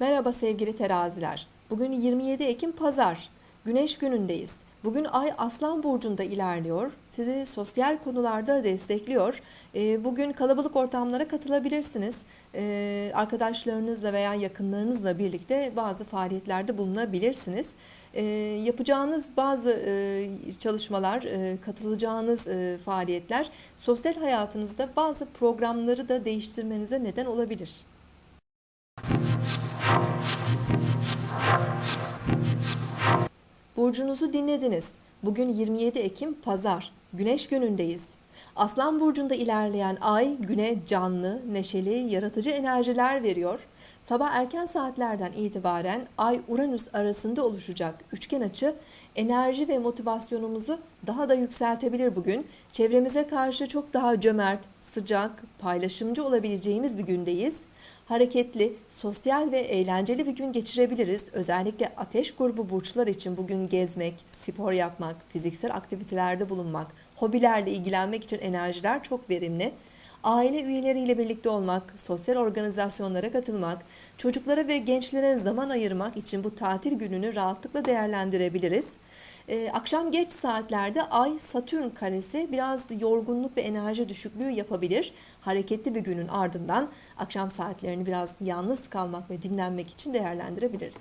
Merhaba sevgili teraziler. Bugün 27 Ekim Pazar. Güneş günündeyiz. Bugün Ay Aslan Burcu'nda ilerliyor. Sizi sosyal konularda destekliyor. Ee, Bugün kalabalık ortamlara katılabilirsiniz. Ee, Arkadaşlarınızla veya yakınlarınızla birlikte bazı faaliyetlerde bulunabilirsiniz. Ee, Yapacağınız bazı e, çalışmalar, e, katılacağınız e, faaliyetler sosyal hayatınızda bazı programları da değiştirmenize neden olabilir. Burcunuzu dinlediniz. Bugün 27 Ekim Pazar. Güneş günündeyiz. Aslan burcunda ilerleyen ay güne canlı, neşeli, yaratıcı enerjiler veriyor. Sabah erken saatlerden itibaren Ay Uranüs arasında oluşacak üçgen açı enerji ve motivasyonumuzu daha da yükseltebilir bugün. Çevremize karşı çok daha cömert, sıcak, paylaşımcı olabileceğimiz bir gündeyiz hareketli, sosyal ve eğlenceli bir gün geçirebiliriz. Özellikle ateş grubu burçlar için bugün gezmek, spor yapmak, fiziksel aktivitelerde bulunmak, hobilerle ilgilenmek için enerjiler çok verimli. Aile üyeleriyle birlikte olmak, sosyal organizasyonlara katılmak, çocuklara ve gençlere zaman ayırmak için bu tatil gününü rahatlıkla değerlendirebiliriz. Ee, akşam geç saatlerde Ay Satürn karesi biraz yorgunluk ve enerji düşüklüğü yapabilir. Hareketli bir günün ardından akşam saatlerini biraz yalnız kalmak ve dinlenmek için değerlendirebiliriz.